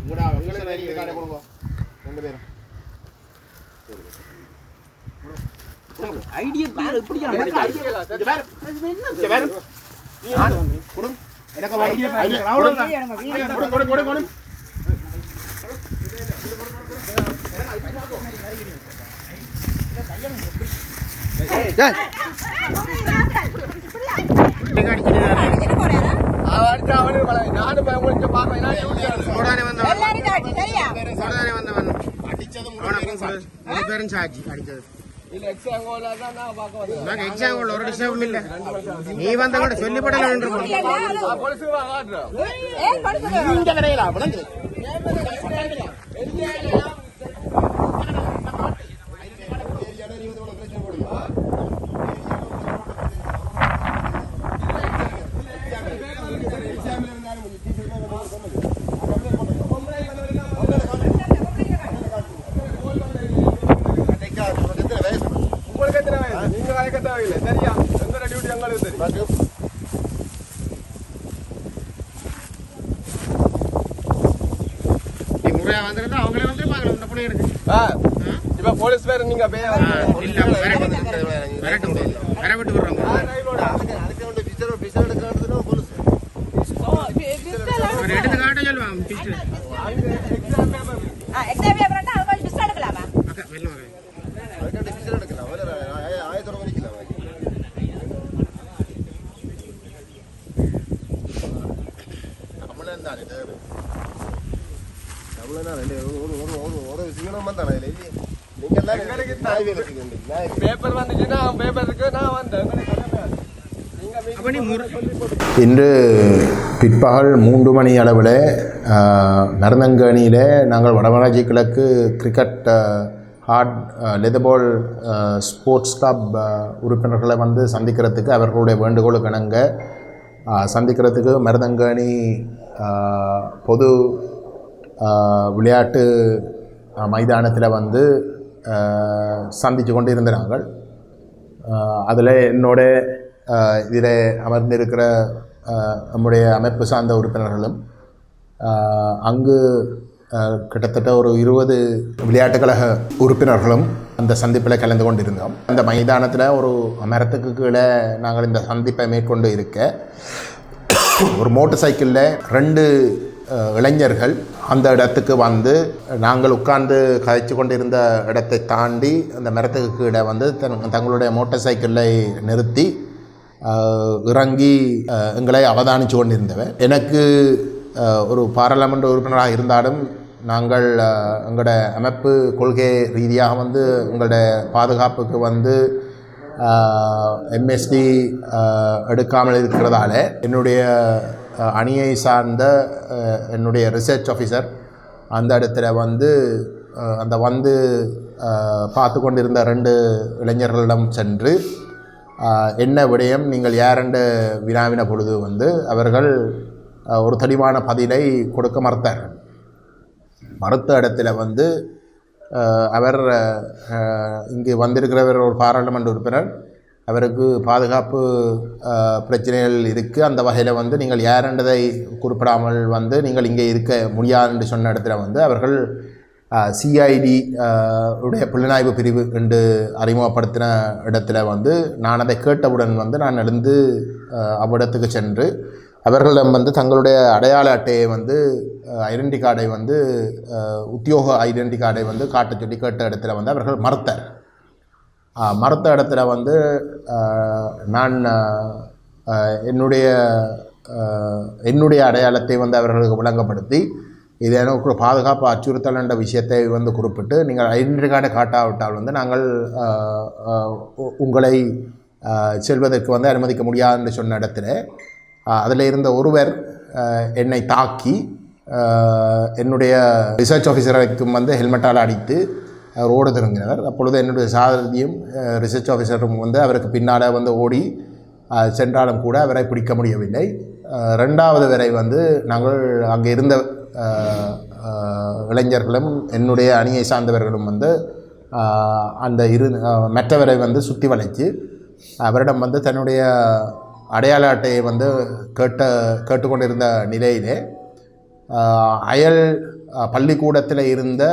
உங்களோட உங்களுக்கு identity card கொடுங்க ரெண்டு பேரும் ஐடியா பேர் இப்படி எனக்கு. இங்க பாரு. வா. idea. பேரும் சாட்சி. அடிச்சது எக்ஸாம் ஒரு டிஸ்டர்பும் இல்ல நீ வந்த கூட சொல்லிப்படல என்று முறையா வந்திருந்தா அவங்களே வந்து பார்க்கணும் இந்த புள்ளி இப்ப போலீஸ் பேர் நீங்க பே இல்ல விரட்டு விர விட்டு விடுறோம் ஒரு எடுத்து காட்ட சொல்லுவான் இன்று பிற்பகல் மூன்று மணி அளவில் நரந்தங்கணியில் நாங்கள் வடமராட்சி கிழக்கு cricket hard leather ball sports club உறுப்பினர்களை வந்து சந்திக்கிறதுக்கு அவர்களுடைய வேண்டுகோளுக்கு இணங்க சந்திக்கிறதுக்கு மருதங்கணி பொது விளையாட்டு மைதானத்தில் வந்து சந்தித்து கொண்டு இருந்த நாங்கள் அதில் என்னோட இதில் அமர்ந்திருக்கிற நம்முடைய அமைப்பு சார்ந்த உறுப்பினர்களும் அங்கு கிட்டத்தட்ட ஒரு இருபது விளையாட்டு கழக உறுப்பினர்களும் அந்த சந்திப்பில் கலந்து கொண்டிருந்தோம். அந்த மைதானத்தில் ஒரு மரத்துக்கு கீழே நாங்கள் இந்த சந்திப்பை மேற்கொண்டு இருக்க ஒரு மோட்டர் சைக்கிளில் ரெண்டு இளைஞர்கள் அந்த இடத்துக்கு வந்து நாங்கள் உட்கார்ந்து கதைச்சு கொண்டிருந்த இடத்தை தாண்டி அந்த மரத்துக்கு கீழே வந்து தன் தங்களுடைய மோட்டார் சைக்கிளை நிறுத்தி இறங்கி எங்களை அவதானித்து கொண்டிருந்தவன் எனக்கு ஒரு பாராளுமன்ற உறுப்பினராக இருந்தாலும் நாங்கள் எங்களோட அமைப்பு கொள்கை ரீதியாக வந்து உங்களோட பாதுகாப்புக்கு வந்து எம்எஸ்டி எடுக்காமல் இருக்கிறதால என்னுடைய அணியை சார்ந்த என்னுடைய ரிசர்ச் ஆஃபீஸர் அந்த இடத்துல வந்து அந்த வந்து பார்த்து கொண்டிருந்த ரெண்டு இளைஞர்களிடம் சென்று என்ன விடயம் நீங்கள் யாரென்று வினாவின பொழுது வந்து அவர்கள் ஒரு தெளிவான பதிலை கொடுக்க மறுத்தார்கள் மறுத்த இடத்துல வந்து அவர் இங்கு வந்திருக்கிறவர் ஒரு பாராளுமன்ற உறுப்பினர் அவருக்கு பாதுகாப்பு பிரச்சனைகள் இருக்குது அந்த வகையில் வந்து நீங்கள் யாரென்றதை குறிப்பிடாமல் வந்து நீங்கள் இங்கே இருக்க முடியாது என்று சொன்ன இடத்துல வந்து அவர்கள் சிஐடி உடைய புலனாய்வு பிரிவு என்று அறிமுகப்படுத்தின இடத்துல வந்து நான் அதை கேட்டவுடன் வந்து நான் எழுந்து அவ்விடத்துக்கு சென்று அவர்களிடம் வந்து தங்களுடைய அடையாள அட்டையை வந்து ஐடென்டி கார்டை வந்து உத்தியோக ஐடென்டி கார்டை வந்து காட்ட சொல்லி கேட்ட இடத்துல வந்து அவர்கள் மறுத்தார். மறுத்த இடத்துல வந்து நான் என்னுடைய என்னுடைய அடையாளத்தை வந்து அவர்களுக்கு விளங்கப்படுத்தி இது எனக்கு பாதுகாப்பு அச்சுறுத்தல் என்ற விஷயத்தை வந்து குறிப்பிட்டு நீங்கள் ஐடென்டி கார்டை காட்டாவிட்டால் வந்து நாங்கள் உ- உங்களை செல்வதற்கு வந்து அனுமதிக்க முடியாது என்று சொன்ன இடத்துல அதில் இருந்த ஒருவர் என்னை தாக்கி என்னுடைய ரிசர்ச் ஆஃபீஸருக்கும் வந்து ஹெல்மெட்டால் அடித்து ஓட தொடங்கினவர் அப்பொழுது என்னுடைய சாரதியும் ரிசர்ச் ஆஃபீஸரும் வந்து அவருக்கு பின்னால் வந்து ஓடி சென்றாலும் கூட அவரை பிடிக்க முடியவில்லை. ரெண்டாவது வரை வந்து நாங்கள் அங்கே இருந்த இளைஞர்களும் என்னுடைய அணியை சார்ந்தவர்களும் வந்து அந்த இரு மற்றவரை வந்து சுற்றி வளைச்சு அவரிடம் வந்து தன்னுடைய அடையாள அட்டையை வந்து கேட்ட கேட்டுக்கொண்டிருந்த நிலையிலே அயல் பள்ளிக்கூடத்தில் இருந்த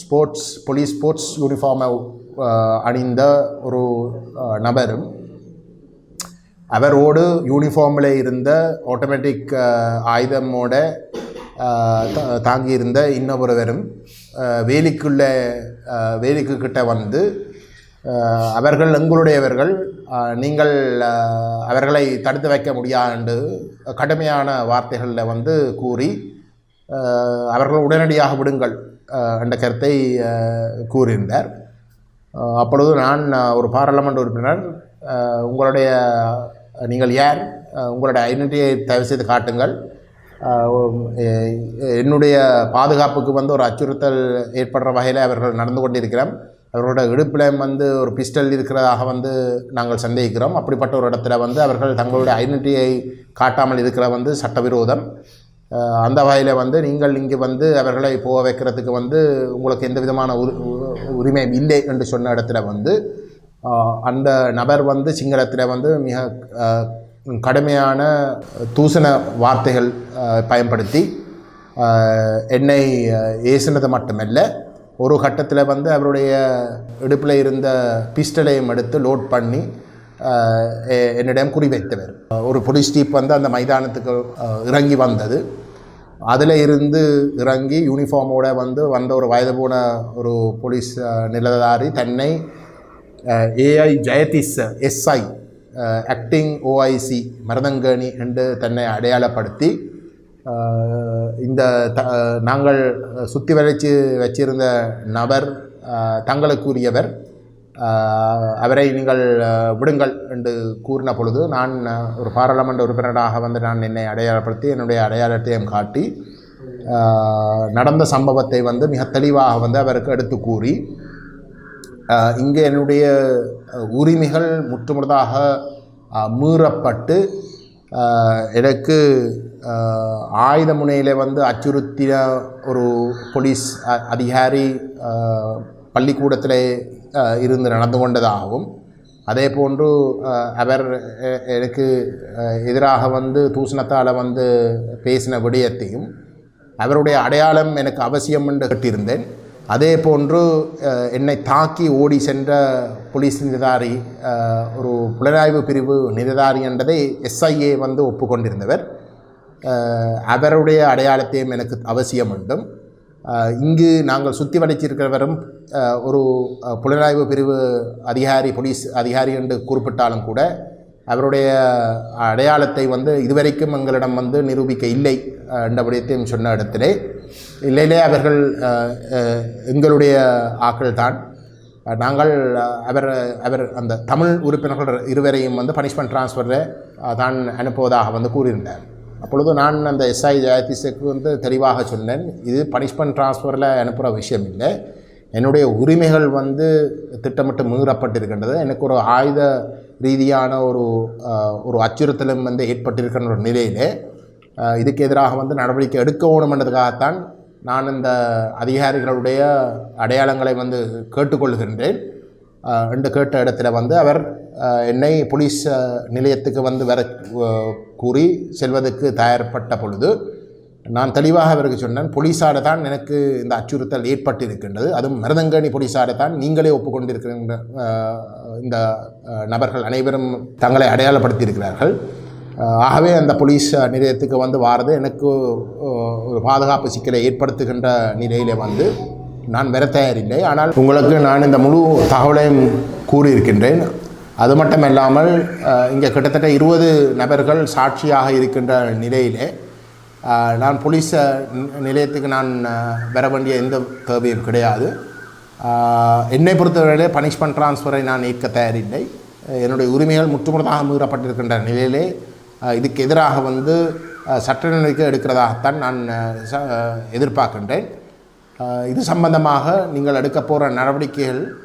ஸ்போர்ட்ஸ் போலீஸ் ஸ்போர்ட்ஸ் யூனிஃபார்மை அணிந்த ஒரு நபரும் அவரோடு யூனிஃபார்மில் இருந்த ஆட்டோமேட்டிக் ஆயுதமோட தாங்கியிருந்த இன்னொருவரும் வேலிக்குள்ளே வேலிக்கு கிட்ட வந்து அவர்கள் எங்களுடையவர்கள் நீங்கள் அவர்களை தடுத்து வைக்க முடியாது கடுமையான வார்த்தைகளில் வந்து கூறி அவர்கள் உடனடியாக விடுங்கள். என்ற கருத்தை கூறியிருந்தார். அப்பொழுது நான் ஒரு பாராளுமன்ற உறுப்பினர். உங்களுடைய நீங்கள் யார்? உங்களுடைய ஐடென்டிட்டியை தயவு செய்து காட்டுங்கள். என்னுடைய பாதுகாப்புக்கு வந்து ஒரு அச்சுறுத்தல் ஏற்படுற வகையில் அவர்கள் நடந்து கொண்டிருக்கிறோம். அவர்களோட இடுப்பில் வந்து ஒரு பிஸ்டல் இருக்கிறதாக வந்து நாங்கள் சந்தேகிக்கிறோம். அப்படிப்பட்ட ஒரு இடத்துல வந்து அவர்கள் தங்களுடைய ஐடென்டிட்டியை காட்டாமல் இருக்கிற வந்து சட்டவிரோதம். அந்த வகையில் வந்து நீங்கள் இங்கே வந்து அவர்களை போக வைக்கிறதுக்கு வந்து உங்களுக்கு எந்த விதமான உரி உரிமை இல்லை என்று சொன்ன இடத்துல வந்து அந்த நபர் வந்து சிங்களத்தில் வந்து மிக கடுமையான தூசண வார்த்தைகள் பயன்படுத்தி என்னை ஏசினது மட்டுமல்ல ஒரு கட்டத்தில் வந்து அவருடைய இடுப்பில் இருந்த பிஸ்டலையும் எடுத்து லோட் பண்ணி என்னிடம் குறிவைத்தவர் ஒரு போலீஸ் ஜீப் வந்து அந்த மைதானத்துக்கு இறங்கி வந்தது. அதில் இருந்து இறங்கி யூனிஃபார்மோட வந்து வந்த ஒரு வயது போன ஒரு போலீஸ் நிலதாரி தன்னை AI Jayatheesh SI acting OIC Maruthankerni என்று தன்னை அடையாளப்படுத்தி இந்த த நாங்கள் சுற்றி வளைச்சு வச்சிருந்த நபர் தங்களுக்குரியவர் அவரை நீங்கள் விடுங்கள் என்று கூறின பொழுது நான் ஒரு பாராளுமன்ற உறுப்பினராக வந்து நான் என்னை அடையாளப்படுத்தி என்னுடைய அடையாளத்தையும் காட்டி நடந்த சம்பவத்தை வந்து மிக தெளிவாக வந்து அவருக்கு எடுத்து கூறி இங்கே என்னுடைய உரிமைகள் முற்றுமுழுதாக மீறப்பட்டு எனக்கு ஆயுத முனையில் வந்து அச்சுறுத்திய ஒரு போலீஸ் அதிகாரி பள்ளிக்கூடத்தில் இருந்து நடந்து கொண்டதாகவும் அதே போன்று அவர் எனக்கு எதிராக வந்து தூசணத்தால் வந்து பேசின விடயத்தையும் அவருடைய அடையாளம் எனக்கு அவசியம் என்று கேட்டிருந்தேன். அதே போன்று என்னை தாக்கி ஓடி சென்ற போலீஸ் நிரதாரி ஒரு புலனாய்வு பிரிவு நிலதாரி என்றதை எஸ்ஐஏ வந்து ஒப்புக்கொண்டிருந்தவர். அவருடைய அடையாளத்தையும் எனக்கு அவசியம் உண்டும். இங்கு நாங்கள் சுற்றி வளைச்சிருக்கிறவரும் ஒரு புலனாய்வு பிரிவு அதிகாரி போலீஸ் அதிகாரி என்று குறிப்பிட்டாலும் கூட அவருடைய அடையாளத்தை வந்து இதுவரைக்கும் எங்களிடம் வந்து நிரூபிக்க இல்லை என்ற விடயத்தையும் சொன்ன இடத்திலே. இல்லையிலே அவர்கள் எங்களுடைய ஆக்கள் தான் நாங்கள் அவர் அவர் அந்த தமிழ் உறுப்பினர்கள் இருவரையும் வந்து பனிஷ்மெண்ட் டிரான்ஸ்ஃபரில் தான் அனுப்புவதாக வந்து கூறியிருந்தார். அப்பொழுது நான் அந்த எஸ்ஐ ஜெயதீஷுக்கு வந்து தெளிவாக சொன்னேன் இது பனிஷ்மெண்ட் ட்ரான்ஸ்ஃபரில் அனுப்புகிற விஷயம் இல்லை என்னுடைய உரிமைகள் வந்து திட்டமிட்டு மீறப்பட்டிருக்கின்றது. எனக்கு ஒரு ஆயுத ரீதியான ஒரு ஒரு அச்சுறுத்தலும் வந்து ஏற்பட்டிருக்கின்ற ஒரு நிலையிலே இதுக்கு எதிராக வந்து நடவடிக்கை எடுக்க வேணுமென்றதுக்காகத்தான் நான் இந்த அதிகாரிகளுடைய அடையாளங்களை வந்து கேட்டுக்கொள்கின்றேன். என்று கேட்ட இடத்துல வந்து அவர் என்னை போலீஸ் நிலையத்துக்கு வந்து வர கூறி செல்வதற்கு தயார்பட்ட பொழுது நான் தெளிவாக அவருக்கு சொன்னேன் போலீஸார தான் எனக்கு இந்த அச்சுறுத்தல் ஏற்பட்டிருக்கின்றது. அதுவும் மருதங்கணி போலீஸார தான் நீங்களே ஒப்புக்கொண்டிருக்கின்ற இந்த நபர்கள் அனைவரும் தங்களை அடையாளப்படுத்தியிருக்கிறார்கள். ஆகவே அந்த போலீஸ் நிலையத்துக்கு வந்து வாரது எனக்கு ஒரு பாதுகாப்பு சிக்கலை ஏற்படுத்துகின்ற நிலையிலே வந்து நான் வர தயாரில்லை. ஆனால் உங்களுக்கு நான் இந்த முழு தகவலையும் கூறியிருக்கின்றேன். அது மட்டும் இல்லாமல் இங்கே கிட்டத்தட்ட இருபது நபர்கள் சாட்சியாக இருக்கின்ற நிலையிலே நான் போலீஸ் நிலையத்துக்கு நான் வர வேண்டிய எந்த தேவையும் கிடையாது. என்னை பொறுத்தவரையிலே பனிஷ்மெண்ட் ட்ரான்ஸ்ஃபரை நான் ஏற்க தயாரில்லை. என்னுடைய உரிமைகள் முற்றுமுறதாக மீறப்பட்டிருக்கின்ற நிலையிலே இதுக்கு எதிராக வந்து சட்ட நடவடிக்கை எடுக்கிறதாகத்தான் நான் ச- எதிர்பார்க்கின்றேன். இது சம்பந்தமாக நீங்கள் எடுக்க போகிற நடவடிக்கைகள்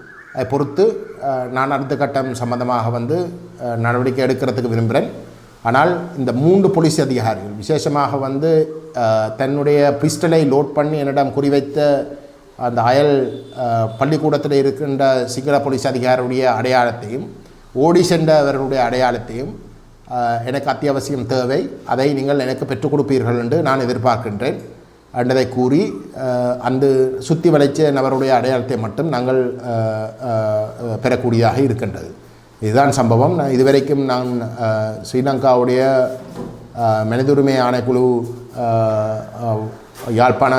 பொறுத்து நான் அடுத்த கட்டம் சம்பந்தமாக வந்து நடவடிக்கை எடுக்கிறதுக்கு விரும்புகிறேன். ஆனால் இந்த மூன்று போலீஸ் அதிகாரிகள் விசேஷமாக வந்து தன்னுடைய பிஸ்டலை லோட் பண்ணி என்னிடம் குறிவைத்த அந்த அயல் பள்ளிக்கூடத்தில் இருக்கின்ற சிங்கள போலீஸ் அதிகாரியுடைய அடையாளத்தையும் ஓடி சென்றவர்களுடைய அடையாளத்தையும் எனக்கு அத்தியாவசியம் தேவை. அதை நீங்கள் எனக்கு பெற்றுக் கொடுப்பீர்கள் என்று நான் எதிர்பார்க்கின்றேன். என்றதை கூறி அந்த சுற்றி வளைச்ச நபருடைய அடையாளத்தை மட்டும் நாங்கள் பெறக்கூடியதாக இருக்கின்றது. இதுதான் சம்பவம். நான் இதுவரைக்கும் நான் ஸ்ரீலங்காவுடைய அஹ், மனித உரிமை ஆணைக்குழு யாழ்ப்பாண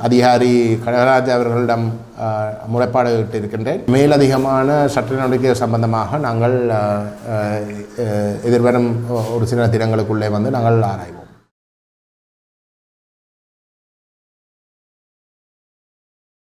அதிகாரி கடகராஜ் அவர்களிடம் முறைப்பாடு இருக்கின்றேன் மேலதிகமான சட்ட நடவடிக்கை சம்பந்தமாக நாங்கள் எதிர்வரும் ஒரு சில தினங்களுக்குள்ளே வந்து நாங்கள் ஆராய்வோம்.